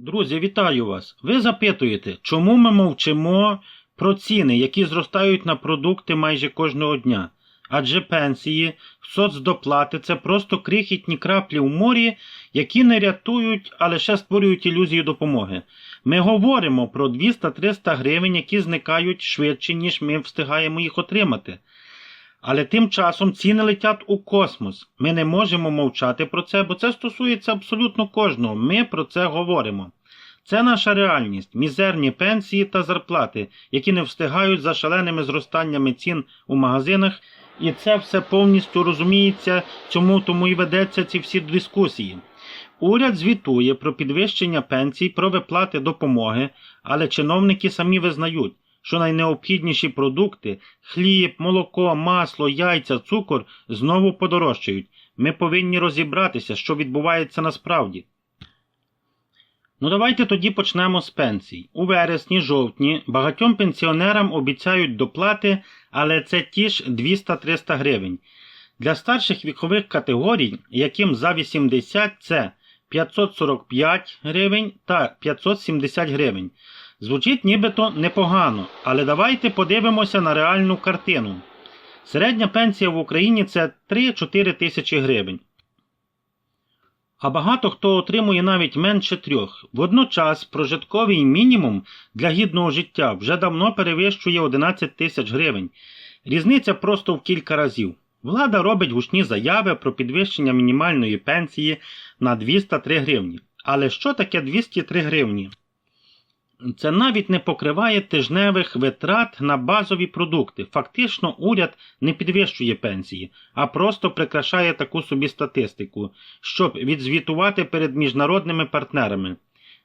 Друзі, вітаю вас! Ви запитуєте, чому ми мовчимо про ціни, які зростають на продукти майже кожного дня? Адже пенсії, соцдоплати це просто крихітні краплі у морі, які не рятують, а лише створюють ілюзію допомоги. Ми говоримо про 200-300 гривень, які зникають швидше, ніж ми встигаємо їх отримати. Але тим часом ціни летять у космос. Ми не можемо мовчати про це, бо це стосується абсолютно кожного. Ми про це говоримо. Це наша реальність, мізерні пенсії та зарплати, які не встигають за шаленими зростаннями цін у магазинах, і це все повністю розуміється, цьому тому і ведеться ці всі дискусії. Уряд звітує про підвищення пенсій, про виплати допомоги, але чиновники самі визнають, що найнеобхідніші продукти хліб, молоко, масло, яйця, цукор знову подорожчають. Ми повинні розібратися, що відбувається насправді. Ну давайте тоді почнемо з пенсій. У вересні, жовтні багатьом пенсіонерам обіцяють доплати, але це ті ж 200-300 гривень. Для старших вікових категорій, яким за 80 це 545 гривень та 570 гривень. Звучить нібито непогано, але давайте подивимося на реальну картину. Середня пенсія в Україні це 3-4 тисячі гривень. А багато хто отримує навіть менше трьох. Водночас прожитковий мінімум для гідного життя вже давно перевищує 11 тисяч гривень. Різниця просто в кілька разів. Влада робить гучні заяви про підвищення мінімальної пенсії на 203 гривні. Але що таке 203 гривні? Це навіть не покриває тижневих витрат на базові продукти. Фактично, уряд не підвищує пенсії, а просто прикрашає таку собі статистику, щоб відзвітувати перед міжнародними партнерами.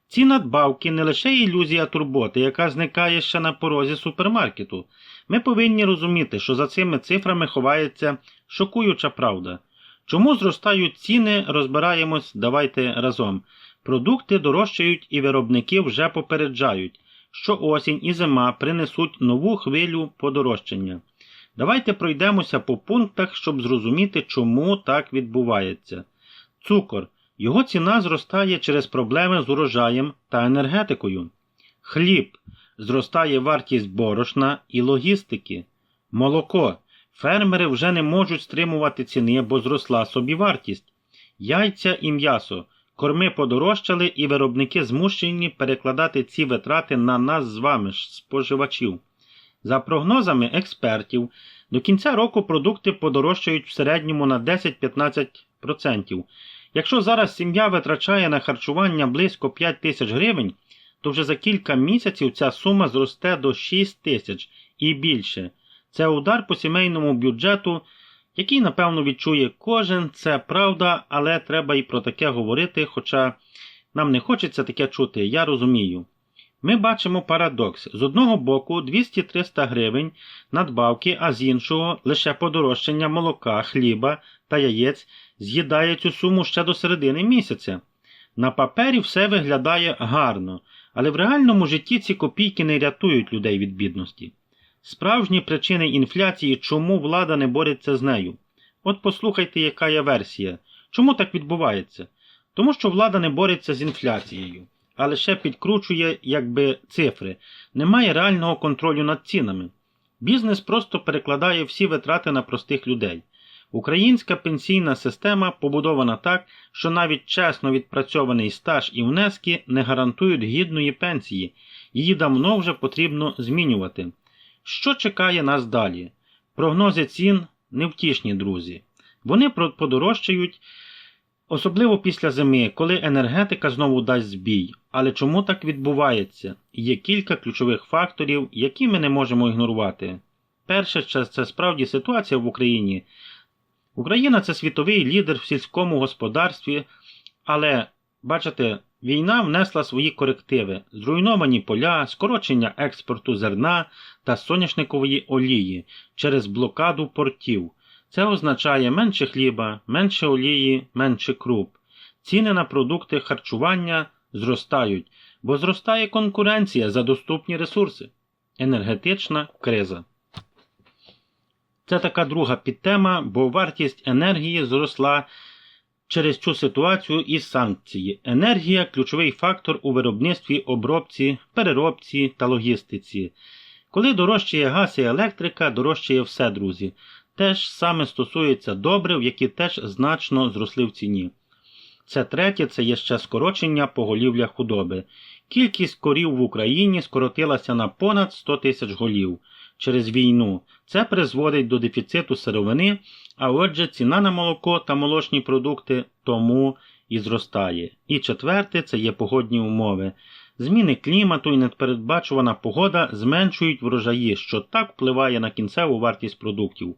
Ці надбавки не лише ілюзія турботи, яка зникає ще на порозі супермаркету. Ми повинні розуміти, що за цими цифрами ховається шокуюча правда. Чому зростають ціни, розбираємось, давайте разом. Продукти дорожчають і виробники вже попереджають, що осінь і зима принесуть нову хвилю подорожчання. Давайте пройдемося по пунктах, щоб зрозуміти, чому так відбувається. Цукор. Його ціна зростає через проблеми з урожаєм та енергетикою. Хліб. Зростає вартість борошна і логістики. Молоко. Фермери вже не можуть стримувати ціни, бо зросла собівартість. Яйця і м'ясо. Корми подорожчали, і виробники змушені перекладати ці витрати на нас з вами споживачів. За прогнозами експертів, до кінця року продукти подорожчають в середньому на 10-15%. Якщо зараз сім'я витрачає на харчування близько 5 тисяч гривень, то вже за кілька місяців ця сума зросте до 6 тисяч і більше. Це удар по сімейному бюджету, який, напевно, відчує кожен, це правда, але треба і про таке говорити, хоча нам не хочеться таке чути, я розумію. Ми бачимо парадокс. З одного боку 200-300 гривень надбавки, а з іншого лише подорожчання молока, хліба та яєць з'їдає цю суму ще до середини місяця. На папері все виглядає гарно, але в реальному житті ці копійки не рятують людей від бідності. Справжні причини інфляції, чому влада не бореться з нею. От послухайте, яка є версія. Чому так відбувається? Тому що влада не бореться з інфляцією, а лише підкручує якби цифри, немає реального контролю над цінами. Бізнес просто перекладає всі витрати на простих людей. Українська пенсійна система побудована так, що навіть чесно відпрацьований стаж і внески не гарантують гідної пенсії, її давно вже потрібно змінювати. Що чекає нас далі? Прогнози цін невтішні, друзі. Вони подорожчають, особливо після зими, коли енергетика знову дасть збій. Але чому так відбувається? Є кілька ключових факторів, які ми не можемо ігнорувати. Перше, це справді ситуація в Україні. Україна це світовий лідер в сільському господарстві, але, бачите, Війна внесла свої корективи: зруйновані поля, скорочення експорту зерна та соняшникової олії через блокаду портів. Це означає менше хліба, менше олії, менше круп. Ціни на продукти харчування зростають, бо зростає конкуренція за доступні ресурси. Енергетична криза. Це така друга підтема, бо вартість енергії зросла через цю ситуацію і санкції. Енергія ключовий фактор у виробництві, обробці, переробці та логістиці. Коли дорожчає газ і електрика, дорожчає все, друзі. Те ж саме стосується добрив, які теж значно зросли в ціні. Це третє, це є ще скорочення поголів'я худоби. Кількість корів в Україні скоротилася на понад 100 тисяч голів через війну. Це призводить до дефіциту сировини, а отже, ціна на молоко та молочні продукти тому і зростає. І четверте це є погодні умови. Зміни клімату і непередбачувана погода зменшують врожаї, що так впливає на кінцеву вартість продуктів.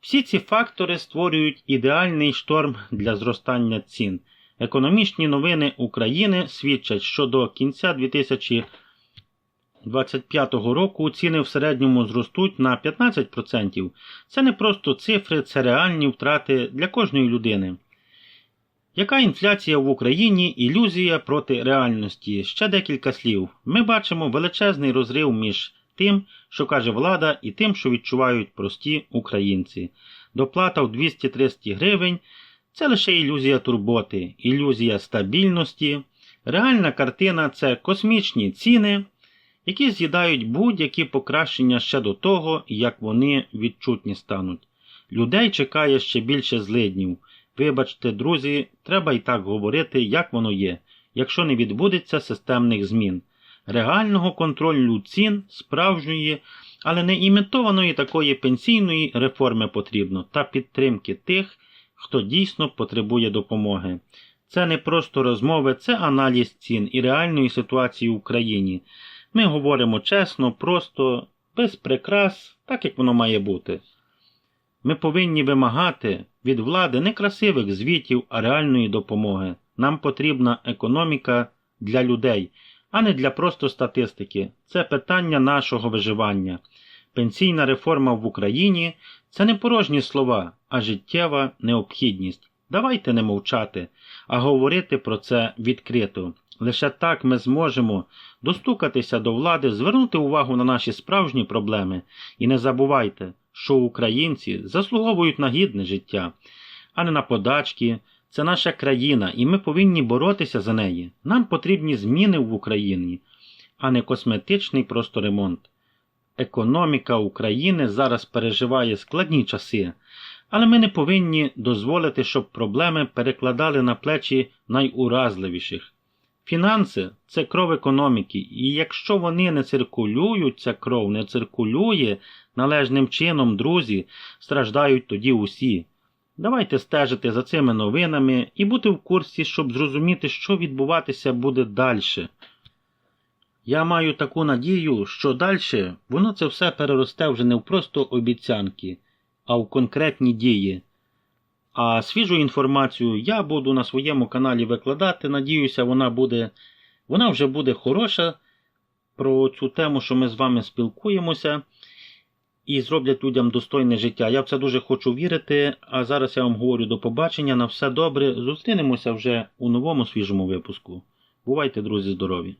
Всі ці фактори створюють ідеальний шторм для зростання цін. Економічні новини України свідчать, що до кінця 2025 року ціни в середньому зростуть на 15%. Це не просто цифри, це реальні втрати для кожної людини. Яка інфляція в Україні ілюзія проти реальності? Ще декілька слів. Ми бачимо величезний розрив між тим, що каже влада, і тим, що відчувають прості українці. Доплата в 200-300 гривень це лише ілюзія турботи, ілюзія стабільності. Реальна картина це космічні ціни, які з'їдають будь-які покращення ще до того, як вони відчутні стануть. Людей чекає ще більше злиднів. Вибачте, друзі, треба і так говорити, як воно є, якщо не відбудеться системних змін, реального контролю цін, справжньої, але не імітованої такої пенсійної реформи потрібно та підтримки тих, хто дійсно потребує допомоги. Це не просто розмови, це аналіз цін і реальної ситуації в Україні. Ми говоримо чесно, просто, без прикрас, так як воно має бути. Ми повинні вимагати від влади не красивих звітів, а реальної допомоги. Нам потрібна економіка для людей, а не для просто статистики. Це питання нашого виживання. Пенсійна реформа в Україні це не порожні слова, а життєва необхідність. Давайте не мовчати, а говорити про це відкрито. Лише так ми зможемо достукатися до влади, звернути увагу на наші справжні проблеми. І не забувайте, що українці заслуговують на гідне життя, а не на подачки. Це наша країна, і ми повинні боротися за неї. Нам потрібні зміни в Україні, а не косметичний просто ремонт. Економіка України зараз переживає складні часи, але ми не повинні дозволити, щоб проблеми перекладали на плечі найуразливіших. Фінанси це кров економіки, і якщо вони не циркулюють, ця кров не циркулює належним чином, друзі, страждають тоді усі. Давайте стежити за цими новинами і бути в курсі, щоб зрозуміти, що відбуватися буде далі. Я маю таку надію, що далі воно це все переросте вже не в просто обіцянки, а в конкретні дії. А свіжу інформацію я буду на своєму каналі викладати. Надіюся, вона буде, вона вже буде хороша про цю тему, що ми з вами спілкуємося, і зроблять людям достойне життя. Я в це дуже хочу вірити. А зараз я вам говорю до побачення. На все добре. Зустрінемося вже у новому свіжому випуску. Бувайте, друзі, здорові!